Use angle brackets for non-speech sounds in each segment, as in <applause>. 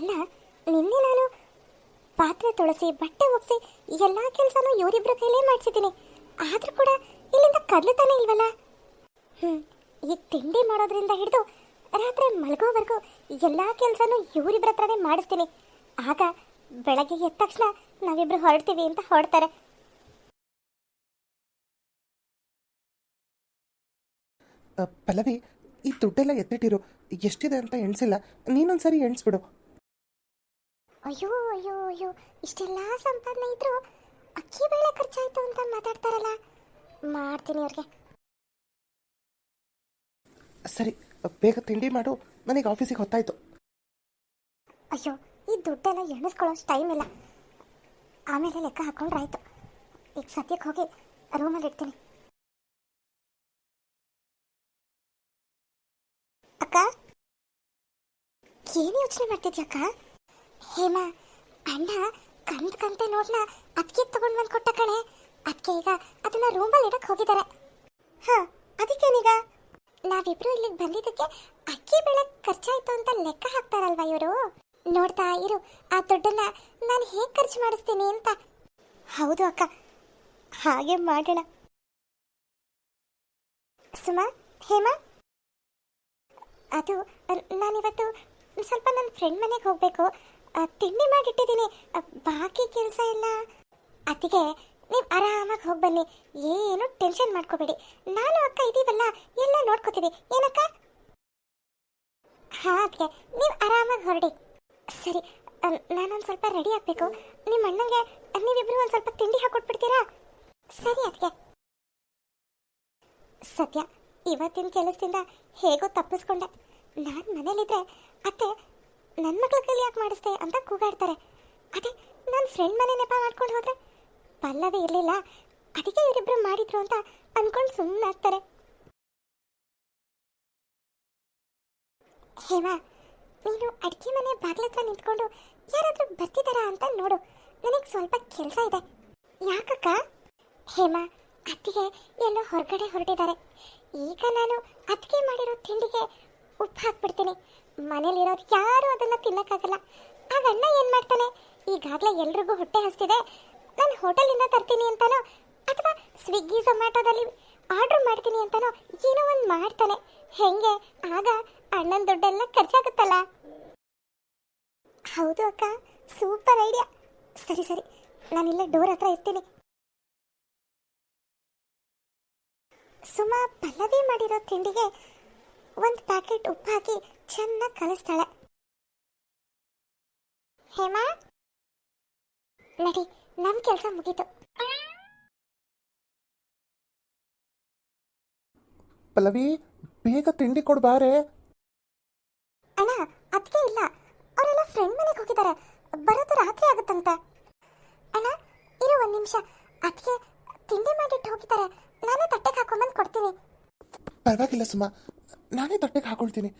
ಅಲ್ಲ ನಿನ್ನೆ ನಾನು ಪಾತ್ರೆ ತೊಳಸಿ, ಬಟ್ಟೆ ಒಗ್ಸಿ ಎಲ್ಲ ಕೆಲಸನೂ ಇವರಿಬ್ಬರ ಕೈಲೇ ಮಾಡಿಸಿದ್ದೀನಿ. ಆದರೂ ಕೂಡ ಇಲ್ಲಿಂದ ಕದಲುತ್ತಾನೆ ಇಲ್ವಲ್ಲ? ಹ್ಞೂ ಈ ತಿಂಡಿ ಮಾಡೋದ್ರಿಂದ ಹಿಡಿದು ರಾತ್ರಿ ಮಲಗೋವರೆಗೂ ಎಲ್ಲ ಕೆಲಸನೂ ಇವರಿಬ್ಬರ ಹತ್ರನೇ ಮಾಡಿಸ್ತೀನಿ. ಆಗ ಬೆಳಗ್ಗೆ ಎದ್ದ ತಕ್ಷಣ ನಾವಿಬ್ರು ಹೊರಡ್ತೀವಿ ಅಂತ ಹೊರಡ್ತಾರೆ. ಪಲ್ಲವಿ, ಈ ದುಡ್ಡೆಲ್ಲ ಎತ್ತಿಟ್ಟಿರು. ಎಷ್ಟಿದೆ ಅಂತ ಎಣಿಸಿಲ್ಲ. ನೀನೊಂದ್ಸರಿ ಎಣಿಸ್ಬಿಡು. ಅಯ್ಯೋ ಅಯ್ಯೋ ಅಯ್ಯೋ ಇಷ್ಟೆಲ್ಲ ಸಂಪಾದನೆ ಇದ್ರು ಅಕ್ಕಿ ಬೇಳೆ ಖರ್ಚಾಯ್ತು ಅಂತ ಮಾತಾಡ್ತಾರಲ್ಲ. ಮಾಡ್ತೀನಿ ಅವ್ರಿಗೆ. ಸರಿ ಬೇಗ ತಿಂಡಿ ಮಾಡು. ನನಗೆ ಆಫೀಸಿಗೆ ಹೊತ್ತಾಯ್ತು. ಅಯ್ಯೋ ಈ ದುಡ್ಡೆಲ್ಲ ಎಣಿಸ್ಕೊಳ್ಳೋಷ್ಟು ಟೈಮ್ ಇಲ್ಲ. ಆಮೇಲೆ ಲೆಕ್ಕ ಹಾಕೊಂಡ್ರಾಯ್ತು ಈಗ ಸದ್ಯಕ್ಕೆ ಹೋಗಿ ರೂಮಲ್ಲಿ ಇಡ್ತೀನಿ. ಅಕ್ಕ? ಏನು ಯೋಚನೆ ಮಾಡ್ತಿದ್ಯಾ ಅಕ್ಕ? ಹೇಮಾ, ಅಣ್ಣ, ಕಂದ್ ಕಂತೆ ನೋಡ್ನ ಅದಕ್ಕೆ ತಗೊಂಡ್ ಬಂದ್ ಕೊಟ್ಟ ಕಣೆ. ಅದಕ್ಕೆ ಈಗ ಅದನ್ನ ರೂಮಲ್ಲಿ ಇಡಕ್ ಹೋಗಿದ್ದಾರೆ ಹಾ, ಅದಕ್ಕೇನೀಗ? ನಾವಿಬ್ರು ಇಲ್ಲಿಗೆ ಬಂದಿದ್ದಕ್ಕೆ ಅಕ್ಕಿ ಬೆಳೆ ಖರ್ಚಾಯ್ತು ಅಂತ ಲೆಕ್ಕ ಹಾಕ್ತಾರಲ್ವಾ ಇವರು? ನೋಡ್ತಾ ಇರು, ಆ ದುಡ್ಡನ್ನ ನಾನು ಹೇಗೆ ಖರ್ಚು ಮಾಡಿಸ್ತೀನಿ ಅಂತ. ಹೌದು ಅಕ್ಕ, ಹಾಗೆ ಮಾಡೋಣ. ಸುಮಾ, ಹೇಮಾ? ಅದು, ನಾನಿವತ್ತು ಸ್ವಲ್ಪ ನನ್ನ ಫ್ರೆಂಡ್ ಮನೆಗೆ ಹೋಗಬೇಕು. ತಿಂಡಿ ಮಾಡಿಟ್ಟಿದ್ದೀನಿ. ಬಾಕಿ ಕೆಲಸ ಇಲ್ಲ ಅದಕ್ಕೆ ನೀವು ಆರಾಮಾಗಿ ಹೋಗಿ ಬನ್ನಿ. ಏನು ಟೆನ್ಷನ್ ಮಾಡ್ಕೋಬೇಡಿ. ನಾನು ಅಕ್ಕ ಇದೀವಲ್ಲ, ಎಲ್ಲ ನೋಡ್ಕೋತೀವಿ. ಏನಕ್ಕ? ಹಾ ಅದಕ್ಕೆ ನೀವು ಆರಾಮಾಗಿ ಹೊರಡಿ. ಸರಿ ನಾನೊಂದು ಸ್ವಲ್ಪ ರೆಡಿ ಆಗಬೇಕು. ನಿಮ್ಮ ಅಣ್ಣಂಗೆ, ನೀವಿಬ್ರು ಒಂದು ಸ್ವಲ್ಪ ತಿಂಡಿ ಹಾಕೊಟ್ಬಿಡ್ತೀರಾ? ಸರಿ ಅದಕ್ಕೆ ಸತ್ಯ, ಇವತ್ತಿನ ಕೆಲಸದಿಂದ ಹೇಗೋ ತಪ್ಪಿಸ್ಕೊಂಡೆ. ನಾನು ಮನೇಲಿದ್ರೆ ಅತ್ತೆ ನನ್ನ ಮಕ್ಳ ಕೈಲಿ ಯಾಕೆ ಮಾಡಿಸ್ದೆ ಅಂತ ಕೂಗಾಡ್ತಾರೆ. ಅದೇ ನನ್ನ ಫ್ರೆಂಡ್ ಮನೆ ನೆಪ ಮಾಡ್ಕೊಂಡು ಹೋದ್ರೆ ಪಲ್ಲವಿ ಇರಲಿಲ್ಲ, ಅದಕ್ಕೆ ಇವರಿಬ್ರು ಮಾಡಿದ್ರು ಅಂತ ಅನ್ಕೊಂಡು ಸುಮ್ಮನೆ ಆಗ್ತಾರೆ. ಹೇಮಾ, ನೀನು ಅಡಿಗೆ ಮನೆ ಬಾಗಿಲತ್ರ ನಿಂತ್ಕೊಂಡು ಯಾರಾದರೂ ಬರ್ತಿದ್ದಾರಾ ಅಂತ ನೋಡು. ನನಗೆ ಸ್ವಲ್ಪ ಕೆಲಸ ಇದೆ. ಯಾಕಕ್ಕ? ಹೇಮಾ, ಅತ್ತಿಗೆ ಎಲ್ಲೋ ಹೊರಗಡೆ ಹೊರಟಿದ್ದಾರೆ. ಈಗ ನಾನು ಅತ್ತಿಗೆ ಮಾಡಿರೋ ತಿಂಡಿಗೆ ಉಪ್ಪು ಹಾಕ್ಬಿಡ್ತೀನಿ ಮನೇಲಿರೋದು ಯಾರು ಅದನ್ನು ತಿನ್ನೋಕ್ಕಾಗಲ್ಲ. ಆಗ ಅಣ್ಣ ಏನು ಮಾಡ್ತಾನೆ ಈಗಾಗಲೇ ಎಲ್ರಿಗೂ ಹೊಟ್ಟೆ ಹಸ್ತಿದೆ. ನಾನು ಹೋಟೆಲಿಂದ ತರ್ತೀನಿ ಅಂತಾನೋ? ಅಥವಾ ಸ್ವಿಗ್ಗಿ, ಝೊಮ್ಯಾಟೋದಲ್ಲಿ ಆರ್ಡ್ರ್ ಮಾಡ್ತೀನಿ ಅಂತಾನೋ? ಏನೋ ಒಂದು ಮಾಡ್ತಾನೆ. ಹೆಂಗೆ? ಆಗ ಅಣ್ಣನ ದುಡ್ಡೆಲ್ಲ ಖರ್ಚಾಗುತ್ತಲ್ಲ? ಹೌದು ಅಕ್ಕ, ಸೂಪರ್ ಐಡಿಯಾ. ಸರಿ ಸರಿ. ನಾನಿಲ್ಲ ಡೋರ್ ಹತ್ರ ಇರ್ತೀನಿ. ಸುಮಾ, ಪಲ್ಲವಿ ಮಾಡಿರೋ ತಿಂಡಿಗೆ ಒಂದು ಪ್ಯಾಕೆಟ್ ಉಪ್ಪು ಹಾಕಿ ಚೆನ್ನಾಗಿ ಕಲಿಸ್ತಾಳೆ. ಹೇಮಾ ನಡಿ ನಮ್ಮ ಕೆಲಸ ಮುಗೀತು. ಪಲ್ಲವಿ ಬೇಗ ತಿಂಡಿ ಕೊಡ್ಬಾರೆ ಅಣ್ಣ ಅದಕ್ಕೆ ಇಲ್ಲ. ಅವರೆಲ್ಲ ಫ್ರೆಂಡ್ ಮನೆಗೆ ಹೋಗಿದ್ದಾರೆ ಬರೋದು ರಾತ್ರಿ ಆಗುತ್ತಂತೆ. ಅಣ್ಣ ಇರು ಒಂದು ನಿಮಿಷ. ಅದಕ್ಕೆ ತಿಂಡಿ ಮಾಡಿಟ್ಟು ಹೋಗಿದ್ದಾರೆ ನಾನೇ ತಟ್ಟೆಗೆ ಹಾಕೊಂಬಂದು ಕೊಡ್ತೀನಿ. ಪರವಾಗಿಲ್ಲ ಸುಮಾ. ನಾನೇ ತಟ್ಟೆಗೆ ಹಾಕೊಳ್ತೀನಿ.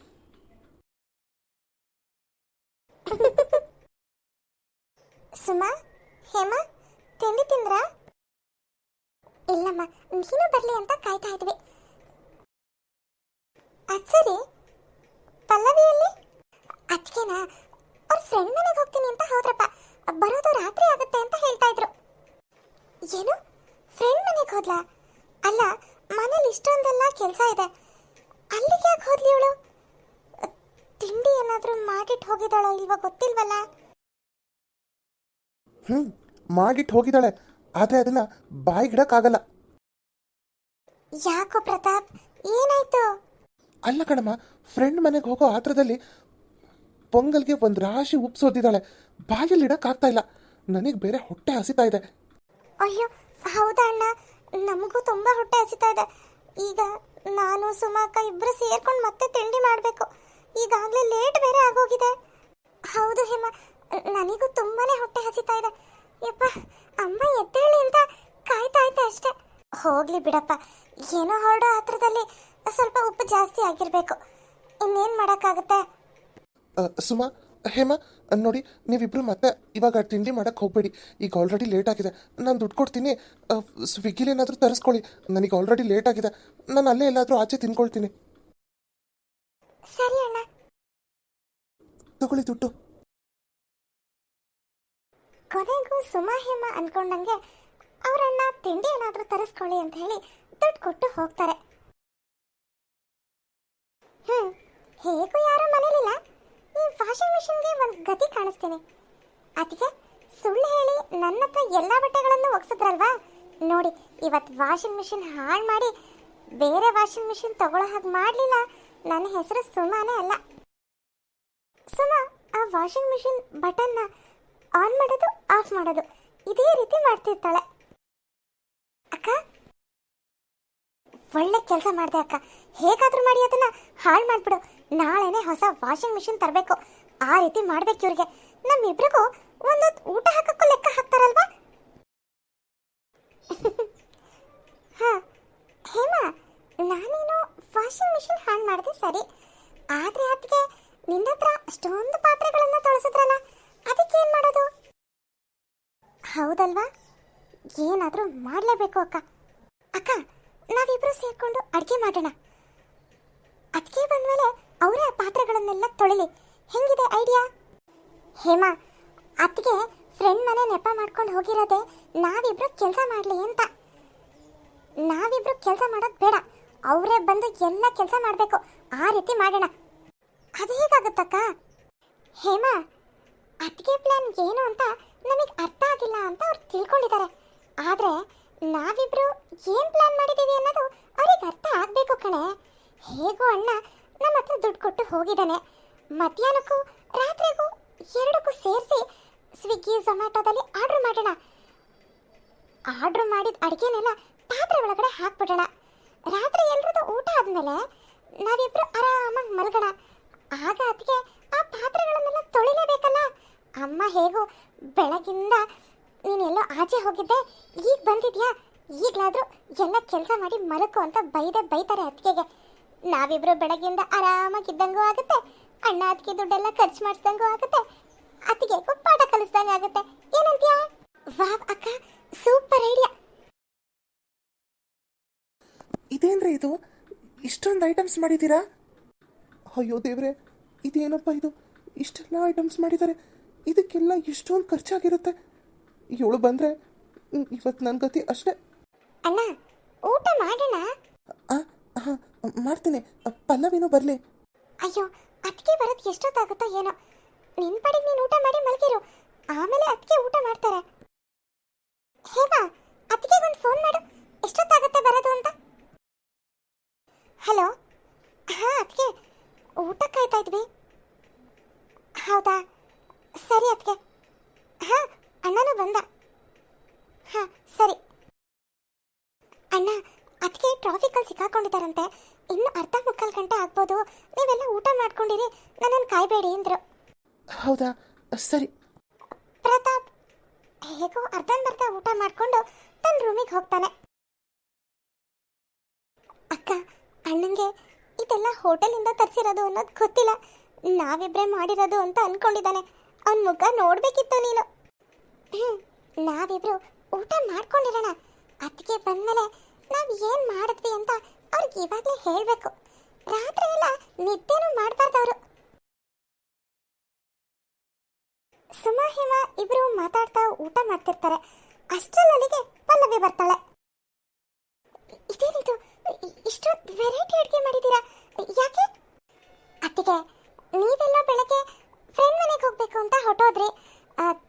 ಸುಮಾ, ಹೇಮಾ, ತಿಂಡಿ ತಿಂದ್ರಾ? ಇಲ್ಲಮ್ಮ, ನೀನು ಬರ್ಲಿ ಅಂತ ಕಾಯ್ತಾ ಇದ್ವಿ. ಅದ್ ಸರಿ. ಪಲ್ಲವಿಯಲ್ಲಿ? ಅದಕ್ಕೆನಾ ಅವ್ರ ಫ್ರೆಂಡ್ ಮನೆಗೆ ಹೋಗ್ತೀನಿ ಅಂತ ಹೋದ್ರಪ್ಪ. ಬರೋದು ರಾತ್ರಿ ಆಗುತ್ತೆ ಅಂತ ಹೇಳ್ತಾ ಇದ್ರು. ಏನು? ಫ್ರೆಂಡ್ ಮನೆಗೆ ಹೋದ್ಲಾ? ಅಲ್ಲ, ಮನೇಲಿ ಇಷ್ಟೊಂದೆಲ್ಲ ಕೆಲಸ ಇದೆ. ಅಲ್ಲಿಗೆ ಯಾಕೆ ಹೋದ್ಲಿ ಇವಳು? ತಿಂಡಿ ಏನಾದರೂ ಮಾಡಿಟ್ಟು ಹೋಗಿದ್ದಾಳೋ ಇಲ್ವಾ ಗೊತ್ತಿಲ್ವಲ್ಲ? ಹ್ಞೂ ಮಾಡಿಟ್ಟು ಹೋಗಿದ್ದಾಳೆ. ಆದರೆ ಅದನ್ನು ಬಾಯಿಗಿಡಕ್ಕಾಗಲ್ಲ. ಯಾಕೋ ಪ್ರತಾಪ್? ಏನಾಯ್ತು? ಅಲ್ಲ ಕಣಮ್ಮ ಫ್ರೆಂಡ್ ಮನೆಗೆ ಹೋಗೋ ಆತ್ರದಲ್ಲಿ ಪೊಂಗಲ್ಗೆ ಒಂದು ರಾಶಿ ಉಪ್ಸೋದಿದ್ದಾಳೆ ಬಾಯಲ್ಲಿ ಇಡಕ್ಕಾಗ್ತಾ ಇಲ್ಲ. ನನಗೆ ಬೇರೆ ಹೊಟ್ಟೆ ಹಸಿತಾ ಇದೆ. ಅಯ್ಯೋ ಹೌದಾ ಅಣ್ಣ? ನಮಗೂ ತುಂಬಾ ಹೊಟ್ಟೆ ಹಸಿತಾ ಇದೆ. ಈಗ ನಾನು, ಸುಮಾಕ ಇಬ್ರು ಸೇರ್ಕೊಂಡು ಮತ್ತೆ ತಿಂಡಿ ಮಾಡಬೇಕು. ಈಗಾಗಲೇ ಲೇಟ್ ಬೇರೆ ಆಗೋಗಿದೆ. ಹೌದು ಹೇಮ, ನನಗೂ ತುಂಬಾನೇ ಹೊಟ್ಟೆ ಹಸಿತಾ ಇದೆ. ಯಪ್ಪ, ಅಮ್ಮ ಎದ್ದೇಳಿ ಅಂತ ಕಾಯ್ತಾ ಇದ್ದೆ ಅಷ್ಟೇ. ಹೋಗ್ಲಿ ಬಿಡಪ್ಪ, ಏನೋ ಹೊರಡೋ ಹತ್ರದಲ್ಲಿ ಸ್ವಲ್ಪ ಉಪ್ಪು ಜಾಸ್ತಿ ಆಗಿರ್ಬೇಕು. ಇನ್ನೇನು ಮಾಡೋಕ್ಕಾಗುತ್ತೆ? ಸುಮಾ, ಹೇಮ ನೋಡಿ ನೀವಿಬ್ರು ಮತ್ತೆ ಇವಾಗ ತಿಂಡಿ ಮಾಡಕ್ಕೆ ಹೋಗ್ಬೇಡಿ. ಈಗ ಆಲ್ರೆಡಿ ಲೇಟ್ ಆಗಿದೆ. ನಾನು ದುಡ್ಡು ಕೊಡ್ತೀನಿ. ಸ್ವಿಗ್ಗಿಲಿ ಏನಾದರೂ ತರಿಸ್ಕೊಳ್ಳಿ. ನನಗೆ ಆಲ್ರೆಡಿ ಲೇಟ್ ಆಗಿದೆ. ನಾನು ಅಲ್ಲೇ ಎಲ್ಲಾದರೂ ಆಚೆ ತಿನ್ಕೊಳ್ತೀನಿ. ಸರಿ ಅಣ್ಣ. ತಗೊಳ್ಳಿ ದುಡ್ಡು. ಕೊನೆಗೂ ಸುಮಾ ಹೇಮ ಅನ್ಕೊಂಡಂಗೆ ಅವರನ್ನ ತಿಂಡಿ ಏನಾದರೂ ತರಿಸ್ಕೊಳ್ಳಿ ಅಂತ ಹೇಳಿ ದುಡ್ಡು ಕೊಟ್ಟು ಹೋಗ್ತಾರೆ. ಹ್ಮ್ ಹೇಗೂ ಯಾರು ಮನೇಲಿಲ್ಲ? ಈ ವಾಷಿಂಗ್ ಮಿಷಿನ್ಗೆ ಒಂದು ಗತಿ ಕಾಣಿಸ್ತೇನೆ. ಅದಕ್ಕೆ ಸುಳ್ಳು ಹೇಳಿ ನನ್ನ ಹತ್ರ ಎಲ್ಲ ಬಟ್ಟೆಗಳನ್ನು ಒಗ್ಸಿದ್ರಲ್ವಾ? ನೋಡಿ ಇವತ್ತು ವಾಷಿಂಗ್ ಮಿಷಿನ್ ಹಾಳು ಮಾಡಿ ಬೇರೆ ವಾಷಿಂಗ್ ಮಿಷಿನ್ ತಗೊಳ್ಳೋ ಹಾಗೆ ಮಾಡಲಿಲ್ಲ. ನನ್ನ ಹೆಸರು ಸುಮಾನೇ ಅಲ್ಲ. ಸುಮಾ, ಆ ವಾಷಿಂಗ್ ಮಿಷಿನ್ ಬಟನ್ನ ಆನ್ ಮಾಡೋದು ಆಫ್ ಮಾಡೋದು, ಇದೇ ರೀತಿ ಮಾಡ್ತಿರ್ತಾಳೆ. ಅಕ್ಕ, ಒಳ್ಳೆ ಕೆಲಸ ಮಾಡಿದೆ ಅಕ್ಕ. ಹೇಗಾದ್ರೂ ಮಾಡಿ, ಅದನ್ನ ಹಾಳು ಮಾಡ್ಬಿಡು. ನಾಳೆನೆ ಹೊಸ ವಾಷಿಂಗ್ ಮಿಷಿನ್ ತರಬೇಕು. ಆ ರೀತಿ ಮಾಡ್ಬೇಕು ಇವ್ರಿಗೆ. ನಮ್ಮಿಬ್ರಿಗೂ ಒಂದ್ ಊಟ ಹಾಕಕ್ಕೂ ಲೆಕ್ಕ ಹಾಕ್ತಾರಲ್ವಾ? <laughs> ಹಾ, ಹೇಮಾ, ನಾನೇನು ವಾಷಿಂಗ್ ಮಿಷಿನ್ ಹಾಳು ಮಾಡಿದೆ ಸರಿ. ಆದ್ರೆ ಅದಕ್ಕೆ ನಿನ್ನತ್ರ ಅಷ್ಟೊಂದು ಪಾತ್ರೆಗಳನ್ನ ತೊಳಸಿದ್ರಲ್ಲ, ಅದಕ್ಕೆ ಏನ್ ಮಾಡೋದು? ಹೌದಲ್ವಾ? ಏನಾದರೂ ಮಾಡಲೇಬೇಕು ಅಕ್ಕ. ಅಕ್ಕ, ನಾವಿಬ್ರು ಸೇರ್ಕೊಂಡು ಅಡುಗೆ ಮಾಡೋಣ. ಅದಕ್ಕೆ ಬಂದ್ಮೇಲೆ ಅವರೇ ಆ ಪಾತ್ರೆಗಳನ್ನೆಲ್ಲ ತೊಳಿಲಿ. ಹೆಂಗಿದೆ ಐಡಿಯಾ ಹೇಮಾ, ಅತ್ತಿಗೆ ಫ್ರೆಂಡ್ ಮನೆ ನೆಪ ಮಾಡ್ಕೊಂಡು ಹೋಗಿರೋದೆ ನಾವಿಬ್ರು ಕೆಲಸ ಮಾಡಲಿ ಅಂತ. ನಾವಿಬ್ರು ಕೆಲಸ ಮಾಡೋದು ಬೇಡ. ಅವರೇ ಬಂದು ಎಲ್ಲ ಕೆಲಸ ಮಾಡಬೇಕು. ಆ ರೀತಿ ಮಾಡೋಣ. ಅದು ಹೇಗಾಗುತ್ತಕ್ಕ? ಹೇಮಾ, ಅತ್ತಿಗೆ ಪ್ಲಾನ್ ಏನು ಅಂತ ನಮಗೆ ಅರ್ಥ ಆಗಿಲ್ಲ ಅಂತ ಅವ್ರು ತಿಳ್ಕೊಂಡಿದ್ದಾರೆ. ಆದರೆ ನಾವಿಬ್ರು ಏನು ಪ್ಲಾನ್ ಮಾಡಿದ್ದೀವಿ ಅನ್ನೋದು ಅವ್ರಿಗೆ ಅರ್ಥ ಆಗಬೇಕು ಕಣೆ. ಹೇಗೂ ಅಣ್ಣ ನಮ್ಮ ಹತ್ರ ದುಡ್ಡು ಕೊಟ್ಟು ಹೋಗಿದ್ದಾನೆ. ಮಧ್ಯಾಹ್ನಕ್ಕೂ ರಾತ್ರಿಗೂ ಎರಡಕ್ಕೂ ಸೇರಿಸಿ ಸ್ವಿಗ್ಗಿ ಝೊಮ್ಯಾಟೊದಲ್ಲಿ ಆರ್ಡ್ರ್ ಮಾಡೋಣ. ಆರ್ಡ್ರ್ ಮಾಡಿದ ಅಡುಗೆನೆಲ್ಲ ಪಾತ್ರೆ ಒಳಗಡೆ ಹಾಕ್ಬಿಡೋಣ. ರಾತ್ರಿ ಎಲ್ರದ್ದು ಊಟ ಆದಮೇಲೆ ನಾವಿಬ್ರು ಆರಾಮಾಗಿ ಮಲಗೋಣ. ಆಗ ಅದಕ್ಕೆ ಆ ಪಾತ್ರೆಗಳನ್ನೆಲ್ಲ ತೊಳಿಲೇಬೇಕಲ್ಲ. ಅಮ್ಮ, ಹೇಗೂ ಬೆಳಗಿಂದ ನೀನೆಲ್ಲೋ ಆಚೆ ಹೋಗಿದ್ದೆ. ಈಗ ಬಂದಿದ್ಯಾ? ಈಗಲಾದರೂ ಎಲ್ಲ ಕೆಲಸ ಮಾಡಿ ಮಲಕು ಅಂತ ಬೈದೆ ಬೈತಾರೆ ಅತ್ತಿಗೆಗೆ. ನಾವಿಬ್ರು ಬೆಳಗ್ಗೆಯಿಂದ ಆರಾಮಾಗಿದ್ದಂಗೂ ಆಗುತ್ತೆ ಅಣ್ಣ ಅದಕ್ಕೆ ದುಡ್ಡೆಲ್ಲ ಖರ್ಚು ಮಾಡಿಸ್ದಂಗೂ ಆಗುತ್ತೆ ಅತ್ತಿಗೆ ಪಾಠ ಕಲಿಸ್ದಂಗೆ ಆಗುತ್ತೆ. ಏನಂತೀಯ? ವಾವ್ ಅಕ್ಕ ಸೂಪರ್ ಐಡಿಯಾ. ಇದೇನ್ರಿ ಇದು? ಇಷ್ಟೊಂದು ಐಟಮ್ಸ್ ಮಾಡಿದ್ದೀರಾ? ಅಯ್ಯೋ ದೇವ್ರೆ ಇದೇನಪ್ಪ ಇದು? ಇಷ್ಟೆಲ್ಲ ಐಟಮ್ಸ್ ಮಾಡಿದ್ದಾರೆ ಇದಕ್ಕೆಲ್ಲ ಎಷ್ಟೊಂದು ಖರ್ಚಾಗಿರುತ್ತೆ? ಇವಳು ಬಂದರೆ ಇವತ್ತು ನನ್ನ ಗತಿ ಅಷ್ಟೇ. ಅಣ್ಣ ಊಟ ಮಾಡೋಣ? ಹಾಂ ಮಾಡ್ತೀನಿ. ಪಲ್ಲವಿನೂ ಬರಲಿ. ಅಯ್ಯೋ ಅದಕ್ಕೆ ಬರೋದು ಎಷ್ಟೊತ್ತಾಗುತ್ತೋ ಏನೋ. ನಿನ್ ಪಡೆಗೆ ನೀನು ಊಟ ಮಾಡಿ ಮಲಗಿರು. ಆಮೇಲೆ ಅದಕ್ಕೆ ಊಟ ಮಾಡ್ತಾರೆ. ಹೇಮಾ ಅದಕ್ಕೆ ಒಂದು ಫೋನ್ ಮಾಡು. ಎಷ್ಟೊತ್ತಾಗುತ್ತೆ ಬರೋದು ಅಂತ? ಹಲೋ? ಹಾಂ ಅದಕ್ಕೆ ಊಟ ಕಾಯ್ತಾ ಇದ್ವಿ. ಹೌದಾ? ಸರಿ ಅದಕ್ಕೆ ಹಾಂ, ಅಣ್ಣನೂ ಬಂದ. ಹಾಂ, ಸರಿ. ಅಣ್ಣ ಅದಕ್ಕೆ ಟ್ರಾಫಿಕಲ್ಲಿ ಸಿಕ್ಕಾಕೊಂಡಿದ್ದಾರಂತೆ. ಇನ್ನು ಅರ್ಧ ಮುಕ್ಕಾಲು ಗಂಟೆ ಆಗ್ಬೋದು. ನೀವೆಲ್ಲ ಊಟ ಮಾಡ್ಕೊಂಡಿರಿ. ನನ್ನನ್ನು ಕಾಯ್ಬೇಡಿ ಅಂದರು. ಹೌದಾ? ಸರಿ. ಪ್ರತಾಪ್ ಹೇಗೋ ಅರ್ಧಂಬರ್ಧ ಊಟ ಮಾಡಿಕೊಂಡು ತನ್ನ ರೂಮಿಗೆ ಹೋಗ್ತಾನೆ. ಅಕ್ಕ ಅಣ್ಣಂಗೆ ಇದೆಲ್ಲ ಹೋಟೆಲಿಂದ ತರಿಸಿರೋದು ಅನ್ನೋದು ಗೊತ್ತಿಲ್ಲ. ನಾವಿಬ್ಬರೇ ಮಾಡಿರೋದು ಅಂತ ಅನ್ಕೊಂಡಿದ್ದಾನೆ. ಅವನ ಮುಖ ನೋಡಬೇಕಿತ್ತು ನೀನು. ಹ್ಮ್ ನಾವಿಬ್ರು ಊಟ ಮಾಡ್ಕೊಂಡಿರೋಣ. ಅದಕ್ಕೆ ಬಂದಮೇಲೆ ನಾವು ಏನು ಮಾಡಿದ್ವಿ ಅಂತ ಅವ್ರಿಗೆ ಇವಾಗಲೇ ಹೇಳಬೇಕು. ರಾತ್ರಿ ಎಲ್ಲ ನಿದ್ದೆನೂ ಮಾಡಬಾರ್ದು ಅವರು ಸುಮಾ ಇಬ್ರು ಮಾತಾಡ್ತಾ ಊಟ ಮಾಡ್ತಿರ್ತಾರೆ. ಅಷ್ಟರಲ್ಲಿಗೆ ಪಲ್ಲವಿ ಬರ್ತಾಳೆ. ಇದೇನಿದು? ಇಷ್ಟು ವೆರೈಟಿ ಅಡುಗೆ ಮಾಡಿದ್ದೀರಾ? ಯಾಕೆ? ಅತ್ತಿಗೆ, ನೀವೆಲ್ಲ ಬೆಳಗ್ಗೆ ಫ್ರೆಂಡ್ ಮನೆಗೆ ಹೋಗ್ಬೇಕು ಅಂತ ಹೊಟ್ಟೋದ್ರಿ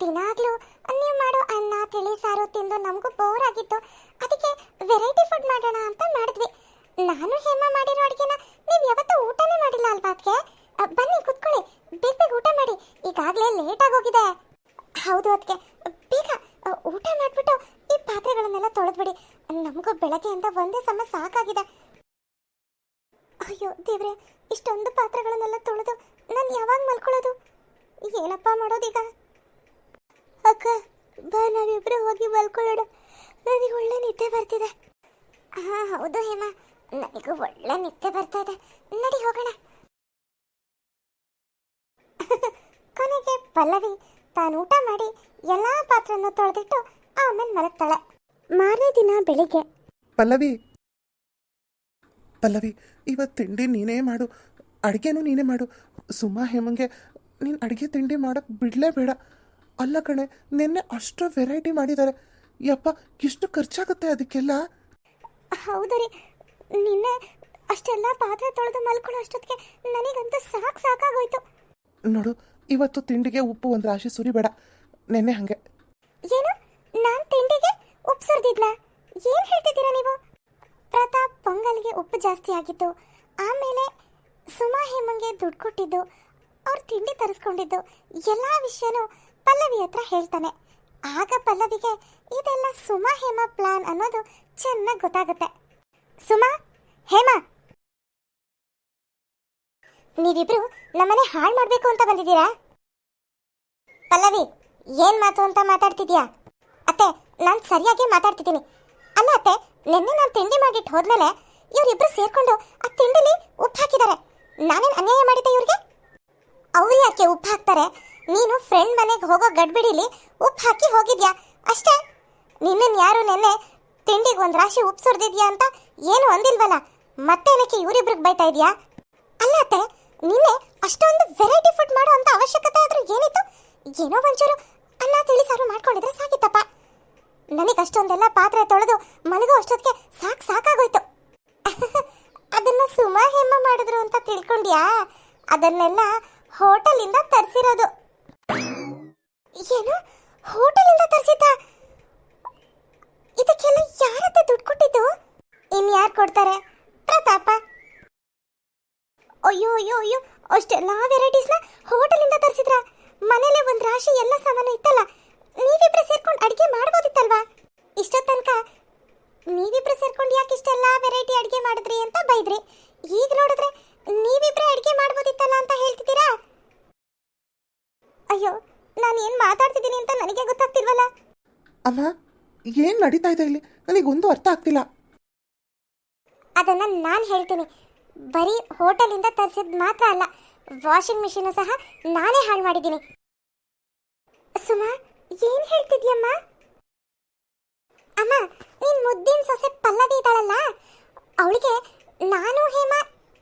ದಿನಾಗ್ಲೂ ನೀವು ಮಾಡೋ ಅನ್ನ, ತಿಳಿ, ಸಾರು ತಿಂದು ನಮಗೂ ಬೋರ್ ಆಗಿತ್ತು. ಅದಕ್ಕೆ ವೆರೈಟಿ ಫುಡ್ ಮಾಡೋಣ ಅಂತ ಮಾಡಿದ್ವಿ. ನಾನು ಹೇಮ ಮಾಡಿರೋ ಅಡುಗೆನ ನೀವು ಯಾವತ್ತೂ ಊಟನೇ ಮಾಡಿಲ್ಲ ಅಲ್ವಾ ಅದಕ್ಕೆ ಬನ್ನಿ, ಕುತ್ಕೊಳ್ಳಿ. ಬೇಗ ಬೇಗ ಊಟ ಮಾಡಿ. ಈಗಾಗಲೇ ಲೇಟ್ ಆಗೋಗಿದೆ ಹೌದು ಅದಕ್ಕೆ ಬೇಗ ಊಟ ಮಾಡಿಬಿಟ್ಟು ಈ ಪಾತ್ರೆಗಳನ್ನೆಲ್ಲ ತೊಳೆದ್ಬಿಡಿ. ನಮಗೂ ಬೆಳಗ್ಗೆಯಿಂದ ಒಂದೇ ಸಮ ಸಾಕಾಗಿದೆ. ಅಯ್ಯೋ, ದೇವ್ರೆ, ಇಷ್ಟೊಂದು ಪಾತ್ರೆಗಳನ್ನೆಲ್ಲ ತೊಳೆದು ನಾನು ಯಾವಾಗ ಮಲ್ಕೊಳ್ಳೋದು? ಏನಪ್ಪ ಮಾಡೋದೀಗ? ಅಕ್ಕ, ಬಾ, ನಾವಿಬ್ರು ಹೋಗಿ ಮಲ್ಕೊಳ್ಳೋಣ. ನನಗೆ ಒಳ್ಳೆ ನಿದ್ದೆ ಬರ್ತಿದೆ. ಹಾಂ, ಹೌದು ಹೇಮ. ನನಗೂ ಒಳ್ಳೆ ನಿದ್ದೆ ಬರ್ತಾ ಇದೆ. ನಡಿ ಹೋಗೋಣ. ಕೊನೆಗೆ ಪಲ್ಲವಿ ತಾನು ಊಟ ಮಾಡಿ ಎಲ್ಲಾ ಪಾತ್ರನ ತೊಳೆದಿಟ್ಟು ಆಮೇಲೆ ಮಲಗ್ತಾಳೆ. ಮಾರನೇ ದಿನ ಬೆಳಿಗ್ಗೆ. ಪಲ್ಲವಿ. ಪಲ್ಲವಿ ಇವತ್ತು ತಿಂಡಿ ನೀನೇ ಮಾಡು. ಅಡುಗೆನೂ ನೀನೇ ಮಾಡು. ಸುಮಾ ಹೇಮಂಗೆ ನೀನು ಅಡುಗೆ ತಿಂಡಿ ಮಾಡೋಕ್ಕೆ ಬಿಡಲೇ ಬೇಡ. ಅಲ್ಲ ಕಣೆ ನಿನ್ನೆ ಅಷ್ಟು ವೆರೈಟಿ ಮಾಡಿದ್ದಾರೆ ಯಪ್ಪ ಎಷ್ಟು ಖರ್ಚಾಗುತ್ತೆ ಅದಕ್ಕೆಲ್ಲ? ಹೌದು ರೀ. ನಿನ್ನೆ ಅಷ್ಟೆಲ್ಲ ಪಾತ್ರೆ ತೊಳೆದು ಮಲ್ಕೊಳ್ಳೋ ಅಷ್ಟೊತ್ತಿಗೆ ನನಗಂತೂ ಸಾಕು ಸಾಕಾಗೋಯ್ತು. ನೋಡು ಇವತ್ತು ತಿಂಡಿಗೆ ಉಪ್ಪು ಒಂದು ರಾಶಿ ಸುರಿಬೇಡ. ನೆನ್ನೆ ಹಂಗೆ. ಏನು? ನಾನು ತಿಂಡಿಗೆ ಉಪ್ಪು ಸುರಿದಿದ್ನ? ಏನು ಹೇಳ್ತಿದ್ದೀರಾ ನೀವು? ಪ್ರತಾಪ್ ಪೊಂಗಲ್ಗೆ ಉಪ್ಪು ಜಾಸ್ತಿ ಆಗಿತ್ತು. ಆಮೇಲೆ ಸುಮಾ ಹೇಮಂಗೆ ದುಡ್ಡು ಕೊಟ್ಟಿದ್ದು ಅವ್ರು ತಿಂಡಿ ತರಿಸ್ಕೊಂಡಿದ್ದು ಎಲ್ಲ ವಿಷಯನೂ ಪಲ್ಲವಿ ಹತ್ರ ಹೇಳ್ತಾನೆ. ಆಗ ಪಲ್ಲವಿಗೆ ಇದೆಲ್ಲ ಸುಮಾ ಹೇಮ ಪ್ಲಾನ್ ಅನ್ನೋದು ಚೆನ್ನಾಗಿ ಗೊತ್ತಾಗುತ್ತೆ. ಸುಮಾ, ಹೇಮ? ನೀವಿಬ್ರು ನಮ್ಮನೆ ಹಾಳು ಮಾಡ್ಬೇಕು ಅಂತ ಬಂದಿದ್ದೀರಾ? ಪಲ್ಲವಿ, ಏನ್ ಮಾತು ಅಂತ ಮಾತಾಡ್ತಿದ್ಯಾ? ಅತ್ತೆ, ನಾನು ಸರಿಯಾಗಿ ಮಾತಾಡ್ತಿದ್ದೀನಿ. ಅಲ್ಲ ಅತ್ತೆ, ನಿನ್ನೆ ನಾನು ತಿಂಡಿ ಮಾಡಿಟ್ಟು ಹೋದ್ಮೇಲೆ ಇವರಿಬ್ರು ಸೇರ್ಕೊಂಡು ಆ ತಿಂಡಿಲಿ ಉಪ್ಪು ಹಾಕಿದ್ದಾರೆ. ನಾನೇನು ಅನ್ಯಾಯ ಮಾಡಿದ್ದೆ ಇವ್ರಿಗೆ? ಅವ್ರು ಯಾಕೆ ಉಪ್ಪು ಹಾಕ್ತಾರೆ? ನೀನು ಫ್ರೆಂಡ್ ಮನೆಗೆ ಹೋಗೋ ಗಡ್ಬಿಡಿಲಿ ಉಪ್ಪು ಹಾಕಿ ಹೋಗಿದ್ಯಾ? ಅಷ್ಟೇ. ನಿನ್ನನ್ನು ಯಾರು ನೆನ್ನೆ ತಿಂಡಿಗೆ ಒಂದು ರಾಶಿ ಉಪ್ಪು ಸುರಿದಿದ್ಯಾ ಅಂತ ಏನು ಅಂದಿಲ್ವಲ್ಲ ಮತ್ತೇನಕ್ಕೆ ಇವರಿಬ್ರಿಗೆ ಬೈತಾ ಇದೆಯಾ? ಅಲ್ಲ ಅತ್ತೆ, ನಿನ್ನೆ ಅಷ್ಟೊಂದು ವೆರೈಟಿ ಫುಡ್ ಮಾಡೋ ಅಂತ ಅವಶ್ಯಕತೆ ಆದ್ರೂ ಏನಿತ್ತು? ಏನೋ ಒಂಚೂರು ಅನ್ನ ತಿಳಿ ಸಾರು ಮಾಡ್ಕೊಂಡಿದ್ರೆ ಸಾಕಿತ್ತಪ್ಪ. ನನಗೆ ಅಷ್ಟೊಂದೆಲ್ಲ ಪಾತ್ರೆ ತೊಳೆದು ಮಲಗೋ ಅಷ್ಟೊತ್ತಿಗೆ ಸಾಕು ಸಾಕಾಗೋಯ್ತು. <laughs> ಅದನ್ನ ಸುಮಾ ಹೆಮ್ಮ ಮಾಡಿದ್ರು ಅಂತ ತಿಳ್ಕೊಂಡ್ಯಾ? ಅದನ್ನೆಲ್ಲ ಹೋಟೆಲಿಂದ ತರಿಸಿರೋದು. ಏನು? ಹೋಟೆಲಿಂದ ತರಿಸಿದ್ದ? ಇದಕ್ಕೆಲ್ಲ ಯಾರತ್ತ ದುಡ್ಡು ಕೊಟ್ಟಿದ್ದು? ಇನ್ಯಾರು ಕೊಡ್ತಾರೆ? ಪ್ರತಾಪ. ಅಯ್ಯೋ ಅಯ್ಯೋ ಅಯ್ಯೋ, ಅಷ್ಟೆಲ್ಲ ವೆರೈಟೀಸ್ನ ಹೋಟೆಲಿಂದ ತರಿಸಿದ್ರ? ಮನೇಲೆ ಒಂದು ರಾಶಿ ಎಲ್ಲ ಸಾಮಾನು ಇತ್ತಲ್ಲ, ನೀವಿಬ್ರು ಸೇರ್ಕೊಂಡು ಅಡುಗೆ ಮಾಡ್ಬೋದಿತ್ತಲ್ವಾ? ಇಷ್ಟೊತ್ತ ತನಕ ನೀವಿಬ್ರು ಸೇರ್ಕೊಂಡು ಯಾಕೆ ಇಷ್ಟೆಲ್ಲ ವೆರೈಟಿ ಅಡುಗೆ ಮಾಡಿದ್ರಿ ಅಂತ ಬೈದ್ರಿ. ಈಗ ನೋಡಿದ್ರೆ ನೀವಿಬ್ರೆ ಅಡುಗೆ ಮಾಡ್ಬೋದಿತ್ತಲ್ಲ ಅಂತ ಹೇಳ್ತಿದ್ದೀರಾ? ಅಯ್ಯೋ ನಾನು ಏನು ಮಾತಾಡ್ತಿದ್ದೀನಿ ಅಂತ ನನಗೆ ಗೊತ್ತಾಗ್ತಿಲ್ವಲ್ಲ? ಅಮ್ಮ ಏನು ನಡೀತಾ ಇದೆ ಇಲ್ಲಿ? ನನಗೊಂದು ಅರ್ಥ ಆಗ್ತಿಲ್ಲ. ಅದನ್ನ ನಾನು ಹೇಳ್ತೀನಿ. ಬರೀ ಹೋಟೆಲಿಂದ ತರಿಸಿದ್ದು ಮಾತ್ರ ಅಲ್ಲ ವಾಷಿಂಗ್ ಮಿಷಿನು ಸಹ ನಾನೇ ಹಾಳು ಮಾಡಿದ್ದೀನಿ. ಸುಮಾ, ಏನು ಹೇಳ್ತಿದ್ಯಮ್ಮ? ಅಮ್ಮ, ನೀನ್ ಮುದ್ದಿನ ಸೊಸೆ ಪಲ್ಲವಿ ಇದ್ದಾಳಲ್ಲ? ಅವಳಿಗೆ ನಾನು ಹೇಮ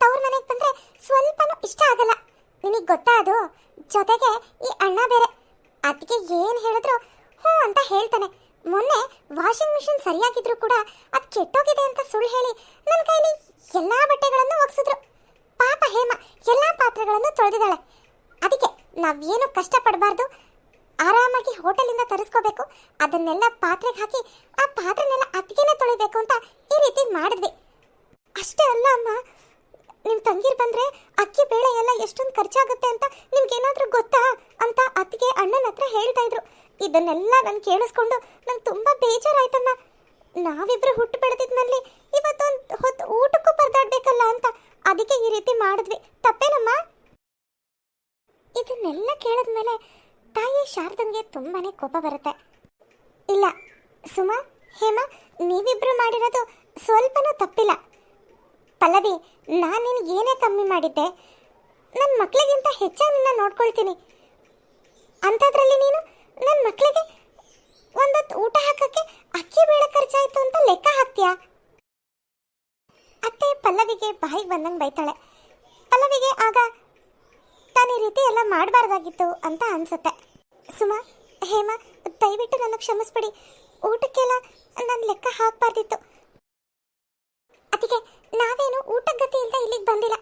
ತವ್ರ ಮನೆಗೆ ಬಂದ್ರೆ ಸ್ವಲ್ಪನೂ ಇಷ್ಟ ಆಗಲ್ಲ. ನಿನಗೆ ಗೊತ್ತಾ ಅದು? ಜೊತೆಗೆ ಈ ಅಣ್ಣ ಬೇರೆ. ಅದಕ್ಕೆ ಏನು ಹೇಳಿದ್ರು ಹ್ಞೂ ಅಂತ ಹೇಳ್ತಾನೆ. ಮೊನ್ನೆ ವಾಷಿಂಗ್ ಮಿಷಿನ್ ಸರಿಯಾಗಿದ್ರು ಕೂಡ ಅದು ಕೆಟ್ಟೋಗಿದೆ ಅಂತ ಸುಳ್ಳು ಹೇಳಿ ನನ್ನ ಕೈಲಿ ಎಲ್ಲಾ ಬಟ್ಟೆಗಳನ್ನು ಒಗ್ಸಿದ್ರು. ಪಾಪ ಹೇಮ, ಎಲ್ಲಾ ಪಾತ್ರೆಗಳನ್ನು ತೊಳೆದಿದ್ದಾಳೆ. ಅದಕ್ಕೆ ನಾವೇನು ಕಷ್ಟಪಡಬಾರ್ದು? ಆರಾಮಾಗಿ ಹೋಟೆಲಿಂದ ತರಿಸ್ಕೋಬೇಕು. ಅದನ್ನೆಲ್ಲ ಪಾತ್ರೆಗೆ ಹಾಕಿ ಆ ಪಾತ್ರೆನೆಲ್ಲ ಅತ್ತಿಗೆನೆ ತೊಳಿಬೇಕು ಅಂತ ಈ ರೀತಿ ಮಾಡಿದ್ವಿ. ಅಷ್ಟೇ ಅಲ್ಲ ಅಮ್ಮ ನಿಮ್ಮ ತಂಗಿರ್ ಬಂದ್ರೆ ಅಕ್ಕಿ ಬೇಳೆ ಎಲ್ಲ ಎಷ್ಟೊಂದು ಖರ್ಚಾಗುತ್ತೆ ಅಂತ ನಿಮ್ಗೇನಾದರೂ ಗೊತ್ತಾ ಅಂತ ಅತ್ತಿಗೆ ಅಣ್ಣನ ಹತ್ರ ಹೇಳ್ತಾ ಇದ್ರು. ಇದನ್ನೆಲ್ಲ ನಾನು ಕೇಳಿಸ್ಕೊಂಡು ನಂಗೆ ತುಂಬಾ ಬೇಜಾರಾಯ್ತಮ್ಮ. ನಾವಿಬ್ರು ಹುಟ್ಟು ಬೆಳೆದಿದ್ಮೇಲೆ ಇವತ್ತೊಂದು ಹೊತ್ತು ಊಟಕ್ಕೂ ಪರದಾಡ್ಬೇಕಲ್ಲ ಅಂತ ಅದಕ್ಕೆ ಈ ರೀತಿ ಮಾಡಿದ್ವಿ. ತಪ್ಪೇನಮ್ಮ? ಇದನ್ನೆಲ್ಲ ಕೇಳಿದ್ಮೇಲೆ ತಾಯಿ ಶಾರದಂಗೆ ತುಂಬಾನೇ ಕೋಪ ಬರುತ್ತೆ. ಇಲ್ಲ, ಸುಮಾ, ಹೇಮ, ನೀವಿಬ್ರು ಮಾಡಿರೋದು ಸ್ವಲ್ಪನೂ ತಪ್ಪಿಲ್ಲ. ಪಲ್ಲವಿ, ನಾನು ನಿನಗೆ ಏನೇ ಕಮ್ಮಿ ಮಾಡಿದ್ದೆ ನನ್ನ ಮಕ್ಕಳಿಗಿಂತ ಹೆಚ್ಚಾಗಿ ನಿನ್ನ ನೋಡ್ಕೊಳ್ತೀನಿ. ಅಂಥದ್ರಲ್ಲಿ ನೀನು ನನ್ನ ಮಕ್ಕಳಿಗೆ ಒಂದೊತ್ತು ಊಟ ಹಾಕಕ್ಕೆ ಅಕ್ಕಿ ಬೇಳೆ ಖರ್ಚಾಯ್ತು ಅಂತ ಲೆಕ್ಕ ಹಾಕ್ತೀಯಾ? ಅತ್ತೆ ಪಲ್ಲವಿಗೆ ಬಾಯಿಗೆ ಬಂದಂಗೆ ಬೈತಾಳೆ. ಪಲ್ಲವಿಗೆ ಆಗ ತಾನು ಈ ರೀತಿ ಎಲ್ಲ ಮಾಡಬಾರ್ದಾಗಿತ್ತು ಅಂತ ಅನ್ಸುತ್ತೆ. ಸುಮಾ, ಹೇಮಾ, ದಯವಿಟ್ಟು ನನ್ನ ಕ್ಷಮಿಸ್ಬಿಡಿ. ಊಟಕ್ಕೆಲ್ಲ ನಾನು ಲೆಕ್ಕ ಹಾಕಬಾರ್ದಿತ್ತು. ಅದಕ್ಕೆ ನಾವೇನು ಊಟ ಗತಿ ಇಲ್ಲದೆ ಇಲ್ಲಿಗೆ ಬಂದಿಲ್ಲ.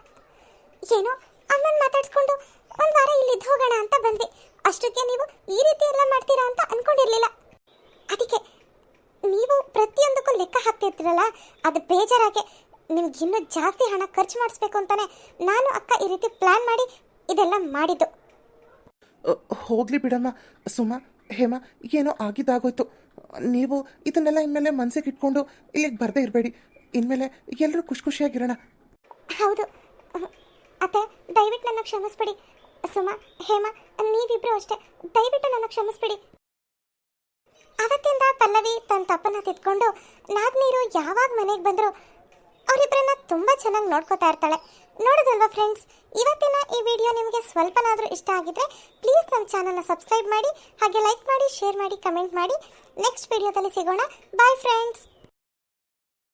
ಏನೋ ಅಮ್ಮನ ಮಾತಾಡಿಸ್ಕೊಂಡು ಒಂದು ವಾರ ಇಲ್ಲಿದ್ದು ಹೋಗೋಣ ಅಂತ ಬಂದ್ವಿ. ಅಷ್ಟಕ್ಕೆ ನೀವು ಈ ರೀತಿ ಎಲ್ಲ ಮಾಡ್ತೀರಾ ಅಂತ ಅನ್ಕೊಂಡಿರ್ಲಿಲ್ಲ. ಅದಕ್ಕೆ ನೀವು ಪ್ರತಿಯೊಂದಕ್ಕೂ ಲೆಕ್ಕ ಹಾಕ್ತಿರ್ತೀರಲ್ಲ ಅದು ಬೇಜಾರಾಗೆ ನಿಮ್ಗೆ ಇನ್ನೂ ಜಾಸ್ತಿ ಹಣ ಖರ್ಚು ಮಾಡಿಸ್ಬೇಕು ಅಂತಾನೆ ನಾನು ಅಕ್ಕ ಈ ರೀತಿ ಪ್ಲಾನ್ ಮಾಡಿ ಇದೆಲ್ಲ ಮಾಡಿದ್ದು. ಹೋಗ್ಲಿ ಬಿಡಮ್ಮ. ಸುಮ ಹೇಮ ಏನೋ ಆಗಿದ್ದಾಗೋಯ್ತು. ನೀವು ಇದನ್ನೆಲ್ಲ ಇನ್ಮೇಲೆ ಮನ್ಸಿಗೆ ಇಟ್ಕೊಂಡು ಇಲ್ಲಿಗೆ ಬರದೇ ಇರಬೇಡಿ. ಇನ್ಮೇಲೆ ಎಲ್ಲರೂ ಖುಷಿ ಖುಷಿಯಾಗಿರೋಣ. ಹೌದು. ಅತ್ತೆ ದಯವಿಟ್ಟು ನನ್ನ ಕ್ಷಮಿಸ್ಬಿಡಿ. ಸುಮಾ ಹೇಮ, ನೀವಿಬ್ರು ಅಷ್ಟೇ. ದಯವಿಟ್ಟು ನನ್ನ ಕ್ಷಮಿಸ್ಬಿಡಿ. ಅವತ್ತಿಂದ ಪಲ್ಲವಿ ತನ್ನ ತಪ್ಪನ್ನ ತಿದ್ಕೊಂಡು ನಾದ್ನೀರು ಯಾವಾಗ ಮನೆಗೆ ಬಂದ್ರು ಅವರಿಬ್ಬರನ್ನ ತುಂಬ ಚೆನ್ನಾಗಿ ನೋಡ್ಕೋತಾ ಇರ್ತಾಳೆ. ನೋಡೋದಲ್ವಾ ಫ್ರೆಂಡ್ಸ್ ಇವತ್ತಿನ ಈ ವಿಡಿಯೋ ನಿಮಗೆ ಸ್ವಲ್ಪನಾದರೂ ಇಷ್ಟ ಆಗಿದ್ರೆ ಪ್ಲೀಸ್ ನಮ್ಮ ಚಾನಲ್ನ ಸಬ್ಸ್ಕ್ರೈಬ್ ಮಾಡಿ, ಹಾಗೆ ಲೈಕ್ ಮಾಡಿ ಶೇರ್ ಮಾಡಿ ಕಮೆಂಟ್ ಮಾಡಿ. ನೆಕ್ಸ್ಟ್ ವಿಡಿಯೋದಲ್ಲಿ ಸಿಗೋಣ. Bye friends